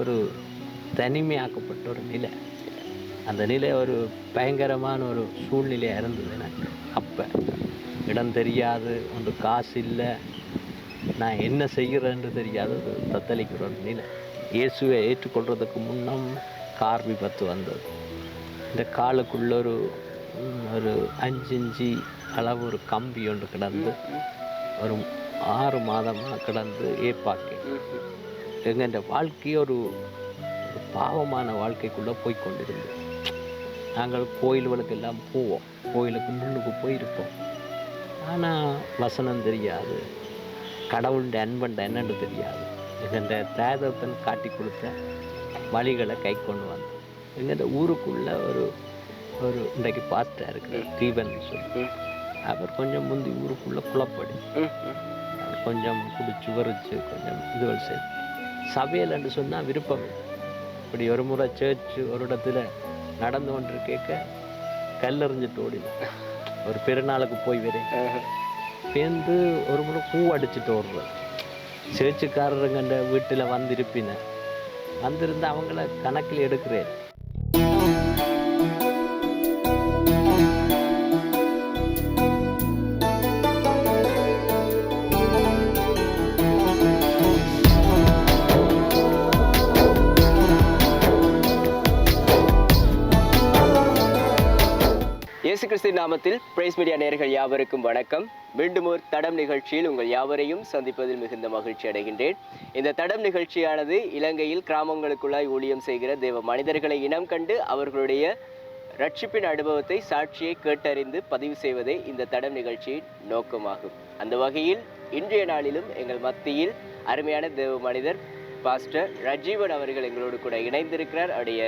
ஒரு தனிமையாக்கப்பட்ட ஒரு நிலை. அந்த நிலை ஒரு பயங்கரமான ஒரு சூழ்நிலையாக இருந்தது எனக்கு. அப்போ இடம் தெரியாது ஒன்று காசு இல்லை. நான் என்ன செய்கிறேன்னு தெரியாது தத்தளிக்கிற ஒரு நிலை. இயேசுவை ஏற்றுக்கொள்றதுக்கு முன்னம் கார் விபத்து வந்தது. இந்த காலுக்குள்ள ஒரு ஒரு அஞ்சு இஞ்சி அளவு ஒரு கம்பி ஒன்று கிடந்து ஒரு ஆறு மாதமாக கிடந்து ஏப்பாக்கேன் எங்கள் வாழ்க்கையே ஒரு பாவமான வாழ்க்கைக்குள்ளே போய் கொண்டிருந்தது. நாங்கள் கோயில்களுக்கு எல்லாம் போவோம். கோயிலுக்கு முன்னுக்கு போயிருப்போம். ஆனால் வசனம் தெரியாது. கடவுளுடைய அன்பண்ட என்னன்னு தெரியாது. எங்கள்ட தேதத்தன் காட்டி கொடுத்த வழிகளை கை கொண்டு வந்தோம் எங்கள் ஊருக்குள்ள ஒரு ஒரு இன்றைக்கு பாஸ்டர் இருக்கிறார் தீபன் சொல்லி அவர் கொஞ்சம் முந்தி ஊருக்குள்ளே குழப்படி அவர் கொஞ்சம் குடிச்சு வரிச்சு கொஞ்சம் இதுகள் செய்து. சபையில்ன்னு சொன்னால் விருப்பம். இப்படி ஒரு முறை சேர்ச்சு ஒரு இடத்துல நடந்து கொண்டு கேட்க கல்லெறிஞ்சிட்டு ஓடினேன். ஒரு பெருநாளுக்கு போய் வரேன் பேர்ந்து ஒரு முறை பூ அடிச்சுட்டு ஓடுறது சேர்ச்சுக்காரருங்கண்ட வீட்டில் வந்திருப்பின. வந்திருந்து அவங்கள கணக்கில் எடுக்கிறேன். இயேசு கிறிஸ்தின் நாமத்தில் பிரைஸ் மீடியா நேயர்கள் யாவருக்கும் வணக்கம். மீண்டும் ஒரு தடம் நிகழ்ச்சியில் உங்கள் யாவரையும் சந்திப்பதில் மிகுந்த மகிழ்ச்சி அடைகின்றேன். இந்த தடம் நிகழ்ச்சியானது இலங்கையில் கிராமங்களுக்குள்ளாய் ஊழியம் செய்கிற தேவ மனிதர்களை இனம் கண்டு அவர்களுடைய ரட்சிப்பின் அனுபவத்தை சாட்சியை கேட்டறிந்து பதிவு செய்வதே இந்த தடம் நிகழ்ச்சியின் நோக்கமாகும். அந்த வகையில் இன்றைய நாளிலும் எங்கள் மத்தியில் அருமையான தேவ மனிதர் பாஸ்டர் ரஜீவன் அவர்கள் எங்களோடு கூட இணைந்திருக்கிறார். அவருடைய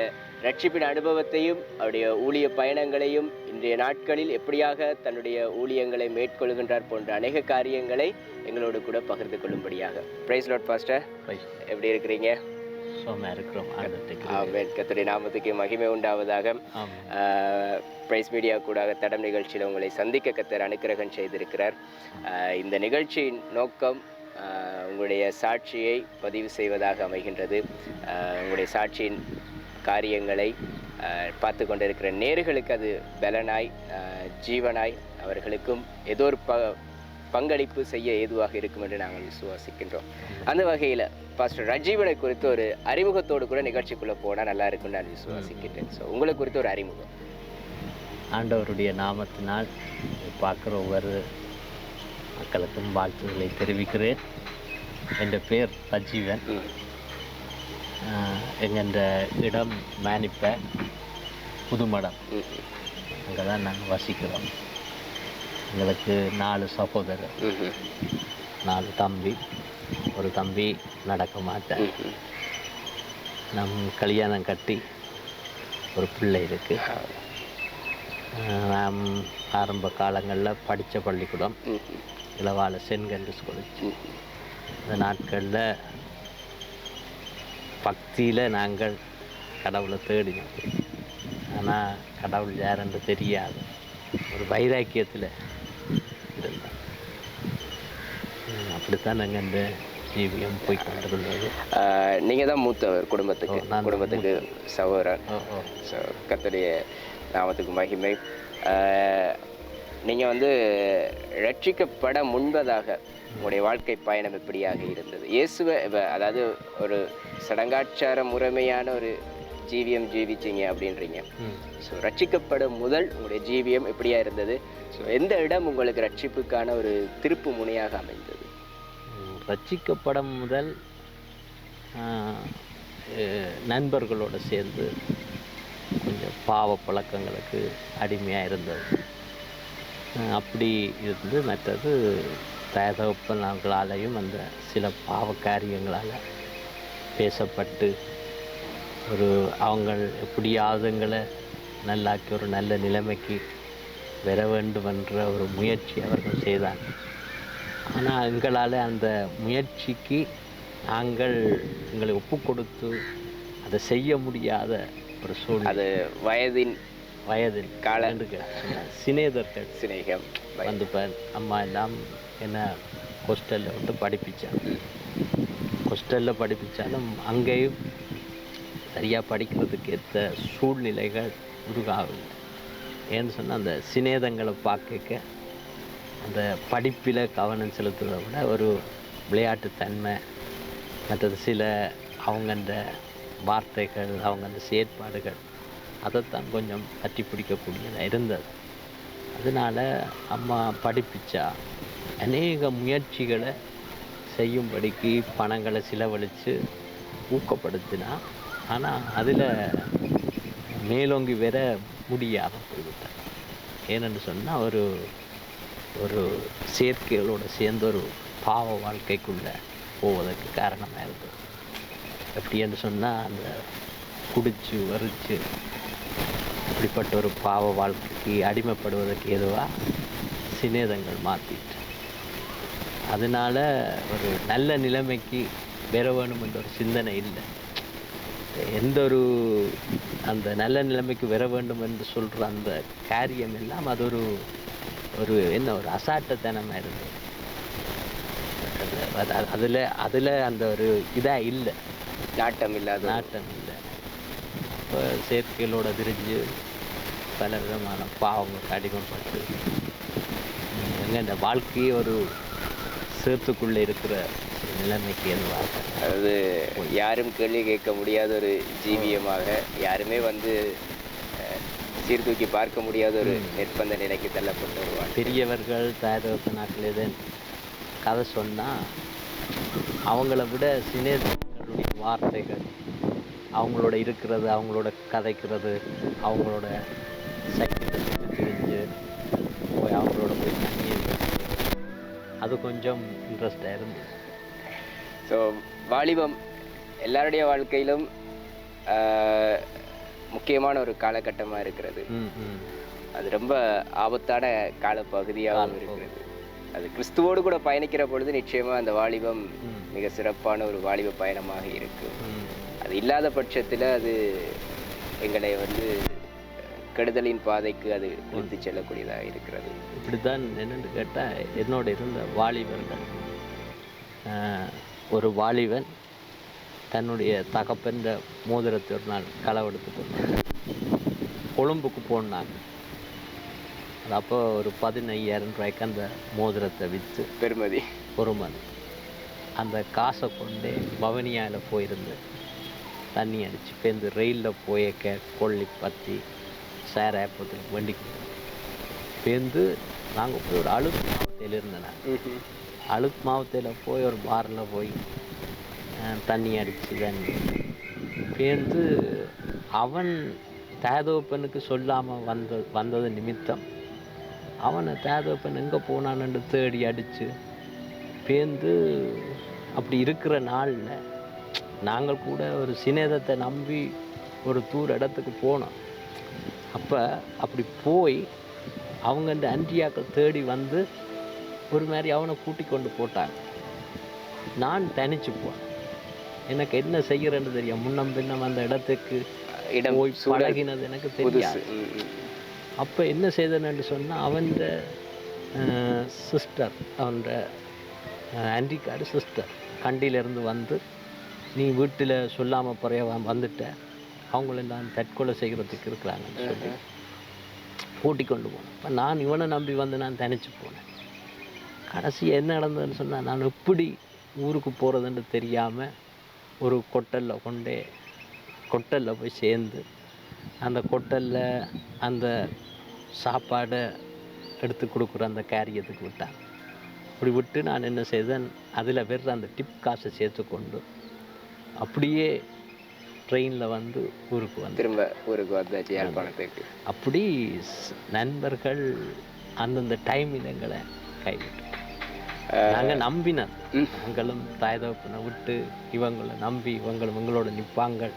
ரட்சிப்பின் அனுபவத்தையும் அவருடைய ஊழிய பயணங்களையும் இன்றைய நாட்களில் எப்படியாக தன்னுடைய ஊழியங்களை மேற்கொள்கின்றார் போன்ற அநேக காரியங்களை எங்களோடு கூட பகிர்ந்து கொள்ளும்படியாக. Praise Lord pastor. எப்படி இருக்கிறீங்க. கர்த்தருடைய நாமத்துக்கு மகிமை உண்டாவதாக. பிரைஸ் மீடியா கூடாக தடம் நிகழ்ச்சியில் உங்களை சந்திக்க கத்தர் அனுக்கிரகம் செய்திருக்கிறார். இந்த நிகழ்ச்சியின் நோக்கம் உங்களுடைய சாட்சியை பதிவு செய்வதாக அமைகின்றது. உங்களுடைய சாட்சியின் காரியங்களை பார்த்து கொண்டிருக்கிற நேர்களுக்கு அது பலனாய் ஜீவனாய் அவர்களுக்கும் ஏதோ ஒரு ப பங்களிப்பு செய்ய ஏதுவாக இருக்கும் என்று நாங்கள் விசுவாசிக்கின்றோம். அந்த வகையில் பாஸ்டர் ரஜீவனை குறித்து ஒரு அறிமுகத்தோடு கூட நிகழ்ச்சிக்குள்ளே போனால் நல்லா இருக்கும்னு நான் விசுவாசிக்கின்றேன். ஸோ உங்களை குறித்து ஒரு அறிமுகம். ஆண்டவருடைய நாமத்தினால் பார்க்குற ஒவ்வொரு மக்களுக்கும் வாழ்த்துக்களை தெரிவிக்கிறேன். என் பேர் ரஜீவன். ம் எங்கள் இடம் மேனிப்ப புதுமடம். அங்கே தான் நாங்கள் வசிக்கிறோம். எங்களுக்கு நாலு சகோதரர். நாலு தம்பி. ஒரு தம்பி நடக்க மாட்டேன். நம் கல்யாணம் கட்டி ஒரு பிள்ளை இருக்குது நாம் ஆரம்ப காலங்களில் படித்த பள்ளிக்கூடம். கல்வி காலேஜ் ம் இந்த நாட்களில் பக்தியில் நாங்கள் கடவுளை தேடினோம். ஆனால் கடவுள் யாருன்னு தெரியாது. ஒரு வைராக்கியத்தில் இருந்தோம் ம், அப்படித்தான் நாங்கள் இந்த ஜீவியம் போய் கொண்டிருந்தது. ஆஹ் நீங்க தான் மூத்தவர் குடும்பத்துக்கு நான் குடும்பத்துக்கு ஓ ஸோ கர்த்தருடைய நாமத்துக்கு மகிமை. ஆஹ் நீங்க வந்து ரட்சிக்கப்பட முன்பதாக உங்களுடைய வாழ்க்கை பயணம் எப்படியாக இருந்தது? இயேசுவை அதாவது ஒரு சடங்காச்சார முறைமையான ஒரு ஜீவியம் ஜீவிச்சீங்க அப்படின்றீங்க. ஸோ ரட்சிக்கப்படும் முதல் உங்களுடைய ஜீவியம் எப்படியா இருந்தது? ஸோ எந்த இடம் உங்களுக்கு ரட்சிப்புக்கான ஒரு திருப்பு முனையாக அமைந்தது? ரட்சிக்கப்படும் முதல் நண்பர்களோடு சேர்ந்து கொஞ்சம் பாவ பழக்கங்களுக்கு அடிமையாக இருந்தது. அப்படி இருந்து மற்றது தகப்பனார்களாலையும் அந்த சில பாவ காரியங்களால் பேசப்பட்டு ஒரு அவங்க எப்படியாவதுங்களை நல்லாக்கி ஒரு நல்ல நிலைமைக்கு வர வேண்டும் என்ற ஒரு முயற்சி அவர்கள் செய்தாங்க ஆனால் எங்களால் அந்த முயற்சிக்கு நாங்கள் எங்களை ஒப்பு கொடுத்து அதை செய்ய முடியாத ஒரு சூழ்நிலை. அது வயதின் வயதில் கால சிநேதர்கள் சிநேகம். வந்து அம்மா எல்லாம் என்னை ஹாஸ்டலில் விட்டு படிப்பிச்சாங்க ஹாஸ்டலில் படிப்பிச்சாலும் அங்கேயும் சரியாக படிக்கிறதுக்கு ஏற்ற சூழ்நிலைகள் உருவாகவில்லை ஏன்னு சொன்னால் அந்த சிநேதங்களை பார்க்க அந்த படிப்பில் கவனம் செலுத்துவதை விட ஒரு விளையாட்டுத்தன்மை மற்றது சில அவங்க அந்த வார்த்தைகள் அவங்க அந்த செயற்பாடுகள் அதைத்தான் கொஞ்சம் பற்றி பிடிக்கக்கூடியதாக இருந்தது. அதனால் அம்மா படிப்பிச்சா அநேக முயற்சிகளை செய்யும்படிக்கு பணங்களை செலவழித்து ஊக்கப்படுத்தினா ஆனால் அதில் மேலோங்கி வர முடியாமல் போய்விட்டார். ஏனென்று சொன்னால் ஒரு ஒரு செயற்கைகளோடு சேர்ந்த ஒரு பாவ வாழ்க்கைக்குள்ளே போவதற்கு காரணமாக இருந்தது. எப்படி என்று சொன்னால் அந்த குடிச்சு வரிச்சு இப்படிப்பட்ட ஒரு பாவ வாழ்க்கைக்கு அடிமைப்படுவதற்கு எதுவாக சிநேதங்கள் மாற்றிட்டு அதனால ஒரு நல்ல நிலைமைக்கு பெற வேணும் என்ற ஒரு சிந்தனை இல்லை. எந்த ஒரு அந்த நல்ல நிலைமைக்கு வர வேண்டும் என்று சொல்கிற அந்த காரியம் எல்லாம் அது ஒரு ஒரு என்ன ஒரு அசாட்டத்தனமாக இருந்தது. அதில் அதில் அந்த ஒரு இதாக இல்லை. நாட்டம் இல்லாத நாட்டம் இல்லை. இப்போ செயற்கைகளோட விரிஞ்சு பல விதமான பாவங்களுக்கு அடிமைப்பட்டு எங்கே இந்த வாழ்க்கையே ஒரு சேத்துக்குள்ளே இருக்கிற ஒரு நிலைமைக்கு எதுவாக அதாவது யாரும் கேள்வி கேட்க முடியாத ஒரு ஜீவியமாக யாருமே வந்து சீர்தூக்கி பார்க்க முடியாத ஒரு நிர்பந்த நிலைக்கு தள்ளப்பட்ட ஒரு வாழ்க்கை. பெரியவர்கள் தயாரிப்பு கதை சொன்னால் அவங்கள விட சினேர்களுடைய வார்த்தைகள் அவங்களோட இருக்கிறது அவங்களோட கதைக்கிறது அவங்களோட சுற்றி தெரிஞ்சு போய் அவங்களோட போய் தண்ணி. அது கொஞ்சம் இன்ட்ரெஸ்டாக இருந்தது. ஸோ வாலிபம் எல்லாருடைய வாழ்க்கையிலும் முக்கியமான ஒரு காலகட்டமாக இருக்கிறது. அது ரொம்ப ஆபத்தான காலப்பகுதியாகவும் இருக்கிறது. அது கிறிஸ்துவோடு கூட பயணிக்கிற பொழுது நிச்சயமா அந்த வாலிபம். மிக சிறப்பான ஒரு வாலிப பயணமாக இருக்கு. ம். அது இல்லாத பட்சத்தில் அது எங்களை வந்து கெடுதலின் பாதைக்கு அது இழுத்து செல்லக்கூடியதாக இருக்கிறது. இப்படி தான் என்னென்னு கேட்டால் என்னோட இருந்த வாலிபர்கள். ஒரு வாலிபன் தன்னுடைய தகப்பன்ற மோதிரத்தை ஒரு நாள் களவெடுத்து கொண்டாங்க கொழும்புக்கு போனாங்க அது அப்போ ஒரு பதினையாயிரம் ரூபாய்க்கு அந்த மோதிரத்தை விற்று பெருமதி பொறுமதி. அந்த காசை கொண்டு பவனியாவில் போயிருந்து தண்ணி அடித்து பேருந்து ரயிலில் போயக்க கொள்ளி பற்றி சேராப்பத்தில் வண்டிக்கு பேருந்து நாங்கள் போய் ஒரு அழுக்கு மாவட்டத்தில் இருந்தேன் அழுக்கு மாவட்டத்தில் போய் ஒரு பாரில் போய் தண்ணி அடித்து தண்ணி பேருந்து அவன் தேதோப்பனுக்கு சொல்லாமல் வந்த வந்தது நிமித்தம். அவனை தேதோப்பன் எங்கே போனான்னு தேடி அடித்து பேந்து அப்படி இருக்கிற நாளில் நாங்கள் கூட ஒரு சிநேதத்தை நம்பி ஒரு தூர இடத்துக்கு போனோம். அப்போ அப்படி போய் அவங்க இந்த அன்றியாக்கள் தேடி வந்து ஒரு மாதிரி அவனை கூட்டி கொண்டு போட்டாங்க. நான் தனிச்சு போனேன். எனக்கு என்ன செய்யறேன்னு தெரியும். முன்னம் பின்னம் அந்த இடத்துக்கு இடம் போய் பழகினது எனக்கு தெரியாது. அப்போ என்ன செய்தேன்னு சொன்னால் அவன் சிஸ்டர் அவன் ஆன்டிக்காடு சிஸ்டர் கண்டியிலேருந்து வந்து நீ வீட்டில் சொல்லாமல் குறைய வந்துட்ட. அவங்கள நான் தற்கொலை செய்கிறதுக்கு இருக்கிறாங்கன்னு சொல்லி கூட்டி கொண்டு போனேன். இப்போ நான் இவனை நம்பி வந்து நான் தனிச்சு போனேன். கடைசி என்ன நடந்ததுன்னு சொன்னால் நான் எப்படி ஊருக்கு போகிறதுன்னு தெரியாமல் ஒரு கொட்டலில் கொண்டே கொட்டலில் போய் சேர்ந்து அந்த கொட்டலில் அந்த சாப்பாடை எடுத்து கொடுக்குற அந்த காரியத்துக்கு விட்டாங்க. அப்படி விட்டு நான் என்ன செய்தேன் அதில் வெறும் அந்த டிப் காசை சேர்த்து கொண்டு அப்படியே ட்ரெயினில் வந்து ஊருக்கு வந்தேன் திரும்ப ஊருக்கு வந்தாச்சு யாழ்ப்பாணத்துக்கு. அப்படி நண்பர்கள் அந்தந்த டைமில் எங்களை கைவிட்டு. நாங்கள் நம்பினோம் ம். நாங்களும் தாய் தகப்பனை விட்டு இவங்களை நம்பி இவங்களும் இவங்களோட நிற்பாங்க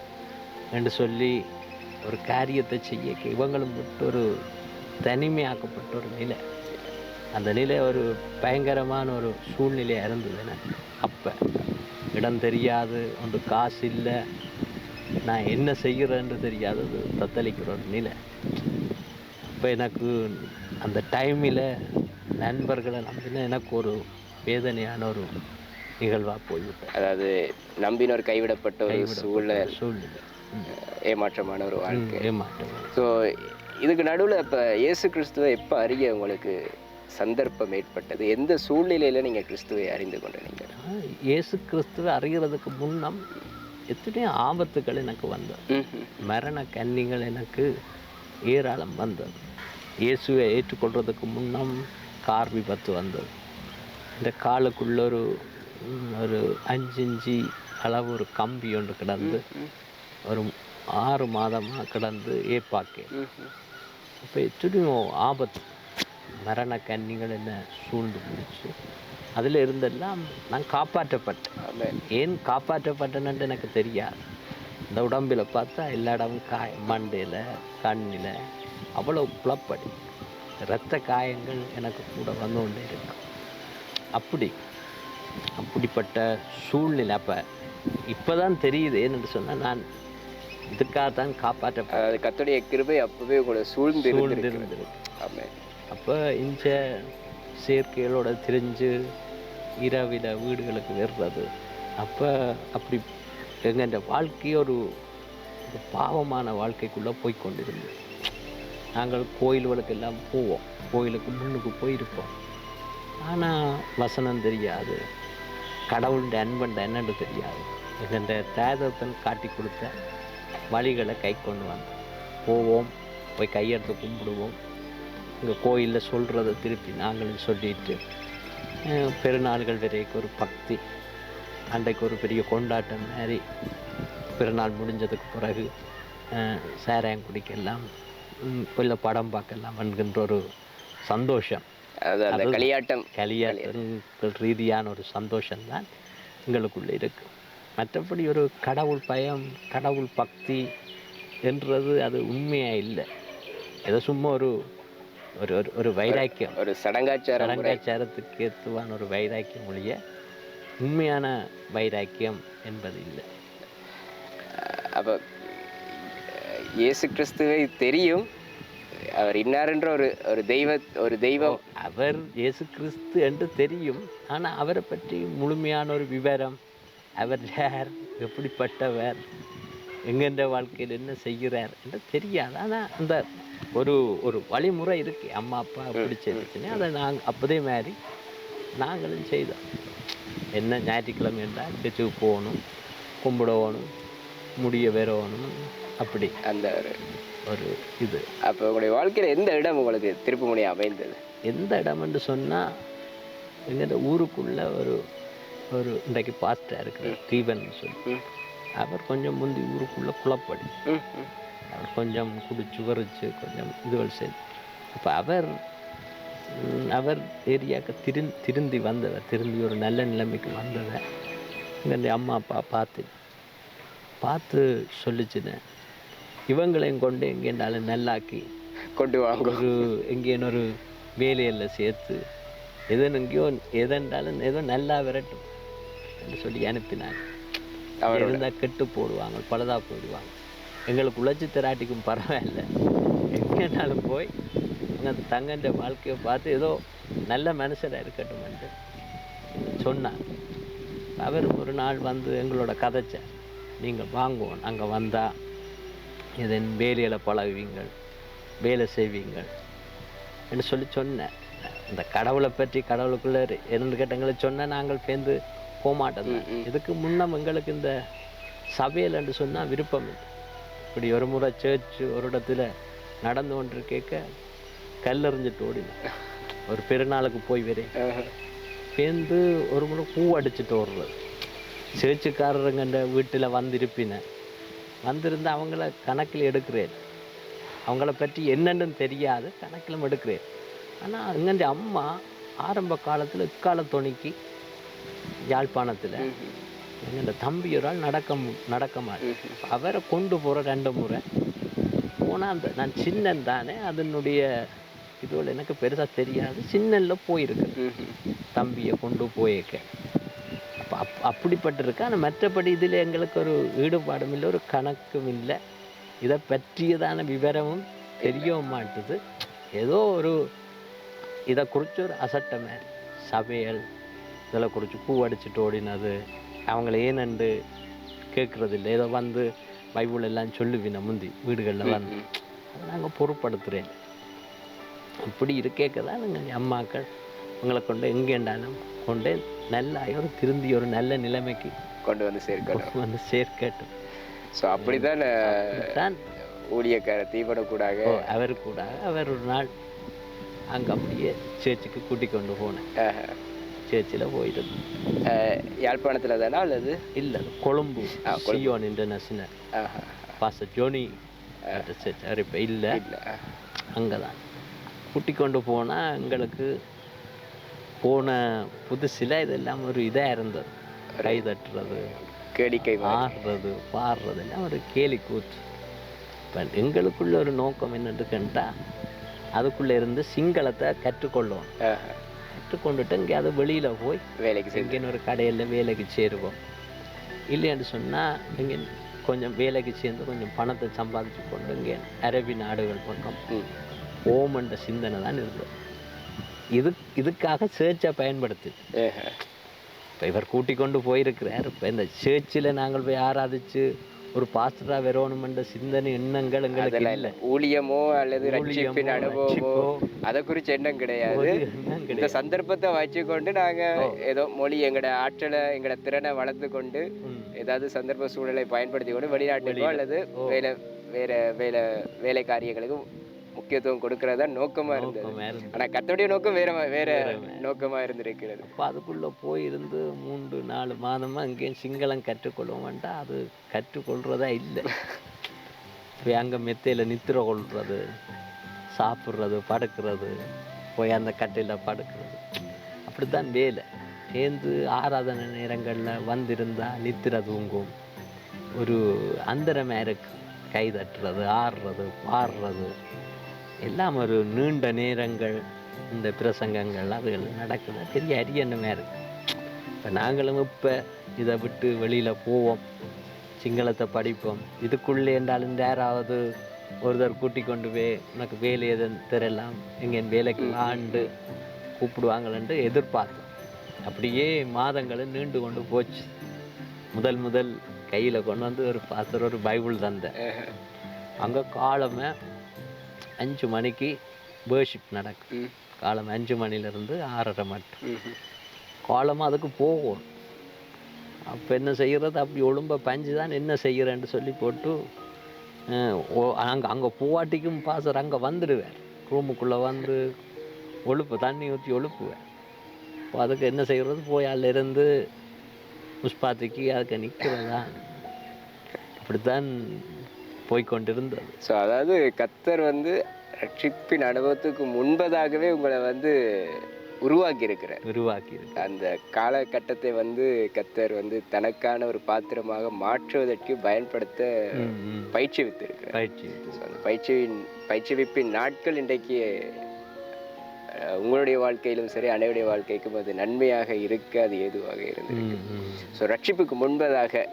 என்று சொல்லி ஒரு காரியத்தை செய்ய இவங்களும் விட்டு ஒரு தனிமையாக்கப்பட்ட ஒரு நிலை. அந்த நிலை ஒரு பயங்கரமான ஒரு சூழ்நிலையாக இருந்தது எனக்கு அப்போ. இடம் தெரியாது ஒன்று காசு இல்லை. நான் என்ன செய்கிறேன்னு தெரியாதது தத்தளிக்கிற ஒரு நிலை. அப்போ எனக்கு அந்த டைமில் நண்பர்களை நம்பின எனக்கு ஒரு வேதனையான ஒரு நிகழ்வாக போய்விட்டேன் அதாவது நம்பினோர் கைவிடப்பட்ட ஒரு ஒரு சூழ்நிலை. ஏமாற்றமான ஒரு வாழ்க்கை. ஏமாற்றம் ஸோ இதுக்கு நடுவில் இப்போ இயேசு கிறிஸ்துவை எப்போ அறிய உங்களுக்கு சந்தர்ப்பம் ஏற்பட்டது. எந்த சூழ்நிலையில் நீங்கள் கிறிஸ்துவை அறிந்து கொண்டீங்க? இயேசு கிறிஸ்துவை அறிகிறதுக்கு முன்னம் எத்தனையோ ஆபத்துகள் எனக்கு வந்தது. மரண கன்னிகள் எனக்கு ஏராளம் வந்தது. இயேசுவை ஏற்றுக்கொள்றதுக்கு முன்னம் கார் விபத்து வந்தது. இந்த காலுக்குள்ள ஒரு ஒரு அஞ்சு இஞ்சி அளவு ஒரு கம்பி ஒன்று கிடந்து ஒரு ஆறு மாதமாக கிடந்து ஏப்பாக்கேன். அப்போ எத்தனையோ ஆபத்து மரண கன்னிகள் என்ன சூழ்ந்து பிடிச்சு அதில் இருந்தெல்லாம் நான் காப்பாற்றப்பட்டேன். ஏன் காப்பாற்றப்பட்டேன்னு எனக்கு தெரியாது. இந்த உடம்பில் பார்த்தா எல்லா இடமும் காய மண்டையில் கண்ணில் அவ்வளோ புலப்படி. இரத்த காயங்கள் எனக்கு கூட வந்து கொண்டே இருக்கும் அப்படி அப்படிப்பட்ட சூழ்நிலை அப்போ இப்போ தான் தெரியுது ஏன்னு சொன்னால் நான் இதுக்காக தான் காப்பாற்றப்பட்ட அதாவது கத்துடைய கிருபை அப்பவே உங்களை சூழ்ந்து இருந்திருக்கு. அப்போ இந்த சேர்க்கைகளோட திரிஞ்சு இரவில வீடுகளுக்கு வர்றது அப்போ அப்படி எங்கள் வாழ்க்கை ஒரு பாவமான வாழ்க்கைக்குள்ளே போய் கொண்டிருந்தது. நாங்கள் கோயில்களுக்கு எல்லாம் போவோம். கோயிலுக்கு முன்னுக்கு போயிருப்போம். ஆனால் வசனம் தெரியாது. கடவுளுடைய அன்பண்ட என்னென்று தெரியாது. எங்கள் தேதத்தன் காட்டி கொடுத்த வழிகளை கை கொண்டு வந்தோம் போவோம் போய் கையெடுத்து கும்பிடுவோம். இங்கே கோயிலில் சொல்கிறத திருப்பி நாங்களும் சொல்லிட்டு பெருநாள்கள் வரைக்கும் ஒரு பக்தி. அன்றைக்கு ஒரு பெரிய கொண்டாட்டம் மாதிரி பெருநாள் முடிஞ்சதுக்கு பிறகு சாராயம் குடிக்கலாம் இல்லை படம் பார்க்கலாம் என்கின்ற ஒரு சந்தோஷம். களியாட்டம். களியாட்டங்கள் ரீதியான ஒரு சந்தோஷம்தான் எங்களுக்குள்ளே இருக்கு. மற்றபடி ஒரு கடவுள் பயம் கடவுள் பக்தி என்றது அது உண்மையாக இல்லை. ஏதோ சும்மா ஒரு ஒரு ஒரு- ஒரு வைராக்கியம். ஒரு சடங்காச்சாரம் முறை. சடங்காச்சாரத்துக்கு ஏற்றுவான ஒரு வைராக்கியம் ஒழிய உண்மையான வைராக்கியம் என்பது இல்லை. அப்ப இயேசு கிறிஸ்துவை தெரியும். அவர் இன்னார்ன்ற ஒரு ஒரு தெய்வ ஒரு தெய்வம். அவர் இயேசு கிறிஸ்து என்று தெரியும். ஆனால் அவரை பற்றி முழுமையான ஒரு விவரம் அவர் யார் எப்படிப்பட்டவர் எங்கென்ற வாழ்க்கையில் என்ன செய்கிறார் என்று தெரியாது. ஆனால் அந்த ஒரு ஒரு வழிமுறை இருக்கு. அம்மா அப்பா அப்படி செய்துச்சுன்னு அதை நாங்கள் அப்போதே மாதிரி நாங்களும் செய்தோம். என்ன ஞாயிற்றுக்கிழமை என்றால் சர்ச்சுக்கு போகணும் கும்பிடணும் முடிய வரணும் அப்படி அந்த ஒரு ஒரு இது. அப்போ உங்களுடைய வாழ்க்கையில எந்த இடம் உங்களுக்கு திருப்பு முனை அமைந்தது? எந்த இடம்னு சொன்னால் எங்கள் ஊருக்குள்ள ஒரு ஒரு இன்றைக்கு பாஸ்டர் இருக்கிறார் தீபன் சொல்லி. அவர் கொஞ்சம் முந்தி ஊருக்குள்ள. அவர் கொஞ்சம் குடிச்சு வரிச்சு கொஞ்சம் இதுகள் செய்து அப்போ அவர் அவர் ஏரியாவுக்கு திரு திருந்தி வந்தவர் திருந்தி ஒரு நல்ல நிலைமைக்கு வந்தவர். எங்கள் அம்மா அப்பா பார்த்து பார்த்து சொல்லிச்சுன்னு இவங்களையும் கொண்டு எங்கேனாலும் நல்லாக்கி கொண்டு வாங்க. ஒரு எங்கேயும் ஒரு வேலையில் சேர்த்து எதன் எங்கேயோ எதென்றாலும் ஏதோ நல்லா விரட்டும் என்று சொல்லி அனுப்பினாங்க இருந்தால் கெட்டு போடுவாங்க பழுதா போயிடுவாங்க. எங்களுக்கு உழைச்சி திராட்டிக்கும் பரவாயில்ல. எங்கேனாலும் போய் அங்கே தங்கன்ற வாழ்க்கையை பார்த்து ஏதோ நல்ல மனுஷராக இருக்கட்டும்ன்ட்டு சொன்னாங்க அவர் ஒரு நாள் வந்து எங்களோட கதைச்சார் நீங்கள் வாங்குவோம் அங்கே வந்தால் இதன் வேலையில் பழகுவீங்கள் வேலை செய்வீங்கள் என்று சொல்லி சொன்னேன் இந்த கடவுளை பற்றி கடவுளுக்குள்ள இரண்டு கட்டங்களை சொன்னால் நாங்கள் சேர்ந்து போக மாட்டோம் ம், ம். இதுக்கு முன்னம் எங்களுக்கு இந்த சபையில் என்று சொன்னால் விருப்பம் இல்லை. இப்படி ஒரு முறை சேர்ச் ஒரு இடத்துல நடந்து கொண்டு கேட்க கல்லெறிஞ்சிட்டு ஓடினேன். ஒரு பெருநாளுக்கு போய் வரேன். சேர்ந்து ஒரு முறை பூ அடிச்சுட்டு ஓடுறது. சேர்ச்சுக்காரருங்க வீட்டில் வந்திருப்பினேன். வந்திருந்து அவங்கள கணக்கில் எடுக்கிறேன். அவங்கள பற்றி என்னன்னு தெரியாது கணக்கிலும் எடுக்கிறேன். ஆனால் எங்கண்ட அம்மா ஆரம்ப காலத்தில் இக்கால துணிக்கு யாழ்ப்பாணத்தில் எங்கண்ட தம்பி ஒரு ஆள் நடக்க நடக்க மாட்டேன். அவரை கொண்டு போகிற ரெண்டு முறை. போனால் அந்த நான் சின்னன் தானே அதனுடைய இதுவில் எனக்கு பெருசாக தெரியாது. ம், ம். தம்பியை கொண்டு போயிருக்க அப்போ அப் அப்படிப்பட்டிருக்கு. ஆனால் மற்றபடி இதில் எங்களுக்கு ஒரு ஈடுபாடும் இல்லை ஒரு கணக்கும் இல்லை. இதை பற்றியதான விவரமும் தெரியவும் மாட்டுது. ஏதோ ஒரு இதை குறித்து ஒரு அசட்டமே. சமையல் இதில் குறித்து பூ அடிச்சுட்டு ஓடினது. அவங்கள ஏனண்டு கேட்குறது இல்லை ஏதோ வந்து பைபிள் எல்லாம் சொல்லுவின முந்தி வீடுகளில் வந்து. அதை நாங்கள் பொருட்படுத்துகிறேன். அப்படி இருக்கேக்க தான் நாங்கள் அம்மாக்கள் உங்களை கொண்டு எங்கேண்டாலும் கொண்டு நல்ல ஒரு திருந்தி ஒரு நல்ல நிலைமைக்கு கொண்டு வந்து சேர்க்கணும் வந்து சேர்க்கட்டும். ஸோ அப்படிதான் தான் ஊழியக்கார தீவன கூடாக அவர் கூட அவர் ஒரு நாள் அங்கே அப்படியே சேர்ச்சுக்கு கூட்டி கொண்டு போனேன். சேர்ச்சில் போயிட்டு யாழ்ப்பாணத்துல தானா அல்லது? இல்லை கொழும்பு. Zion international. பாச ஜோனி சர்ச் இப்போ இல்லை. அங்கே தான் கூட்டி கொண்டு போனால் எங்களுக்கு போன புதுசில் இதெல்லாம் ஒரு இதாக இருந்தது. கை தட்டுறது கேளிக்கை. ஆடுறது பாடுறது எல்லாம் ஒரு கேலி கூத்து. இப்போ எங்களுக்குள்ள ஒரு நோக்கம் என்னன்னு கேட்டா அதுக்குள்ளே இருந்து சிங்களத்தை கற்றுக்கொள்ளும். ஆஹா. கற்றுக்கொண்டுட்டு எங்கேயாவது வெளியில் போய் வேலைக்கு எங்கேன்னு ஒரு கடையில் வேலைக்கு சேருவோம். இல்லைன்னு சொன்னால் எங்கே கொஞ்சம் வேலைக்கு சேர்ந்து கொஞ்சம் பணத்தை சம்பாதிச்சு கொண்டு இங்கே அரபி நாடுகள் பக்கம். ஓமன்ற சிந்தனை தான் இருந்தது இது இதுக்காக சேர்ச்சை பயன்படுத்து. இப்போ இவர் கூட்டி கொண்டு போயிருக்கிறார். இப்போ இந்த சேர்ச்சில் நாங்கள் போய் ஆராதிச்சு ஒரு பாஸ்டராக வரணுமென்ற சிந்தனை எண்ணங்கள் எங்களுக்கு இல்லை ஊழியமோ அல்லது ரட்சிப்பின் அனுபவமோ அதை குறிச்ச எண்ணம் கிடையாது இந்த சந்தர்ப்பத்தை வச்சுக்கொண்டு நாங்க ஏதோ மொழி எங்கட ஆற்றலை எங்கட திறனை வளர்த்து கொண்டு. ஏதாவது சந்தர்ப்ப சூழலை பயன்படுத்தி கொண்டு வெளிநாட்டுக்கோ. அல்லது. வேலை வேற வேலை வேலை காரியங்களுக்கு முக்கியத்துவம் கொடுக்கறதா நோக்கமா இருந்தது. ஆனா கத்தோடைய நோக்கம் வேற வேற நோக்கமா இருந்திருக்கிறது. அப்போ அதுக்குள்ளே போயிருந்து மூன்று நாலு மாதமாக அங்கேயும் சிங்களம் கற்றுக்கொள்ளும் வேண்டாம் அது கற்றுக்கொள்றதா இல்லை. போய் அங்கே மெத்தையில் நித்திர கொள்வது சாப்பிட்றது படுக்கிறது போய் அந்த கட்டையில் படுக்கிறது. அப்படித்தான் வேலை. சேர்ந்து ஆராதனை நேரங்களில் வந்திருந்தா நித்திர தூங்கும். ஒரு அந்தரமாக இருக்கு. கை தட்டுறது ஆடுறது பாடுறது. எல்லாம் ஒரு நீண்ட நேரங்கள் இந்த பிரசங்கங்கள் அதுகள் நடக்குது. பெரிய அரியணமாக இருக்கு. இப்போ நாங்களும் இப்போ இதை விட்டு வெளியில் போவோம். சிங்களத்தை படிப்போம். இதுக்குள்ளே என்றாலும் யாராவது ஒருத்தர் கூட்டி கொண்டு போய் உனக்கு வேலை எதுன்னு தெரியலாம். எங்கேன் வேலைக்கு ஆண்டு கூப்பிடுவாங்களேன்ட்டு எதிர்பார்த்தோம். அப்படியே மாதங்களும் நீண்டு கொண்டு போச்சு. முதல் முதல் கையில் கொண்டு வந்து ஒரு பாத்திரம் ஒரு பைபிள் தந்தேன். அங்கே காலமே அஞ்சு மணிக்கு வேர்ஷிப் நடக்கும். காலம் அஞ்சு மணிலேருந்து ஆறரை மட்டும். காலமாக அதுக்கு போகும். அப்போ என்ன செய்கிறது அப்படி ஒழும்ப பஞ்சு தான் என்ன செய்கிறேன்னு சொல்லி போட்டு அங்கே அங்கே பூவாட்டிக்கும் பாசர் அங்கே வந்துடுவேன் ரூமுக்குள்ளே வந்து ஒழுப்பு தண்ணி ஊற்றி ஒழுப்புவேன் இப்போ அதுக்கு என்ன செய்கிறது போய் அதுல இருந்து புஷ்பாத்திக்கு அதுக்கு நிற்கிறதா அப்படித்தான் போய்க்கொண்டிருந்தது. ஸோ அதாவது கத்தர் வந்து ரட்சிப்பின் அனுபவத்துக்கு முன்பதாகவே உங்களை வந்து உருவாக்கி இருக்கிறார் உருவாக்கி அந்த காலகட்டத்தை வந்து கத்தர் வந்து தனக்கான ஒரு பாத்திரமாக மாற்றுவதற்கு பயன்படுத்த ம். பயிற்சிவித்திருக்கிறார் பயிற்சி அந்த பயிற்சியின் பயிற்சிவிப்பின் நாட்கள் இன்றைக்கு உங்களுடைய வாழ்க்கையிலும் சரி அனைவருடைய வாழ்க்கைக்கும் அது நன்மையாக இருக்க அது ஏதுவாக இருந்தது. ஸோ ரட்சிப்புக்கு முன்பதாக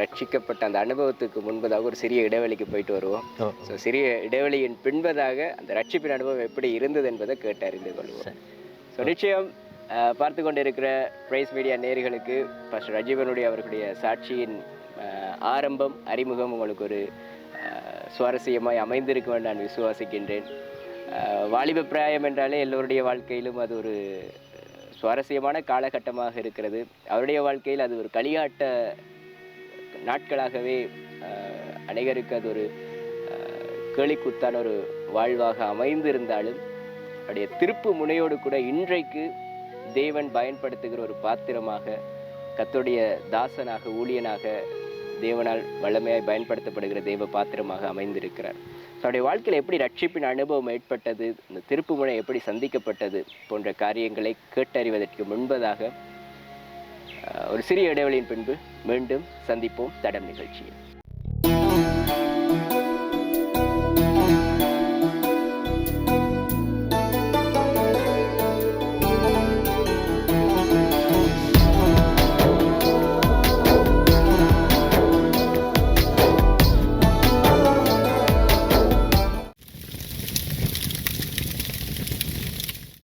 ரட்சிக்கப்பட்ட அந்த அனுபவத்துக்கு முன்பதாக ஒரு சிறிய இடைவெளிக்கு போயிட்டு வருவோம். ஸோ சிறிய இடைவெளியின் பின்பதாக அந்த ரட்சிப்பின் அனுபவம் எப்படி இருந்தது என்பதை கேட்டு அறிந்து கொள்வோம். ஸோ நிச்சயம் பார்த்து கொண்டிருக்கிற பிரைஸ் மீடியா நேயர்களுக்கு ஃபர்ஸ்ட் ரஜீவனுடைய அவர்களுடைய சாட்சியின் ஆரம்பம் அறிமுகம் உங்களுக்கு ஒரு சுவாரஸ்யமாய் அமைந்திருக்கும் என்று நான் விசுவாசிக்கின்றேன். வாலிப பிராயம் என்றாலே எல்லோருடைய வாழ்க்கையிலும் அது ஒரு சுவாரஸ்யமான காலகட்டமாக இருக்கிறது. அவருடைய வாழ்க்கையில் அது ஒரு களியாட்ட நாட்களாகவே அநேகருக்கு அது ஒரு கேளிக்குத்தான ஒரு வாழ்வாக அமைந்திருந்தாலும் அவருடைய திருப்பு முனையோடு கூட இன்றைக்கு தேவன் பயன்படுத்துகிற ஒரு பாத்திரமாக கத்துடைய தாசனாக ஊழியனாக தேவனால் வல்லமையாய் பயன்படுத்தப்படுகிற தேவ பாத்திரமாக அமைந்திருக்கிறார். ஸோ அவருடைய வாழ்க்கையில் எப்படி ரட்சிப்பின் அனுபவம் ஏற்பட்டது இந்த திருப்பு முனை எப்படி சந்திக்கப்பட்டது போன்ற காரியங்களை கேட்டறிவதற்கு முன்பதாக ஒரு சிறிய இடைவெளியின் பின்பு மீண்டும் சந்திப்போம். தடம் நிகழ்ச்சியில்.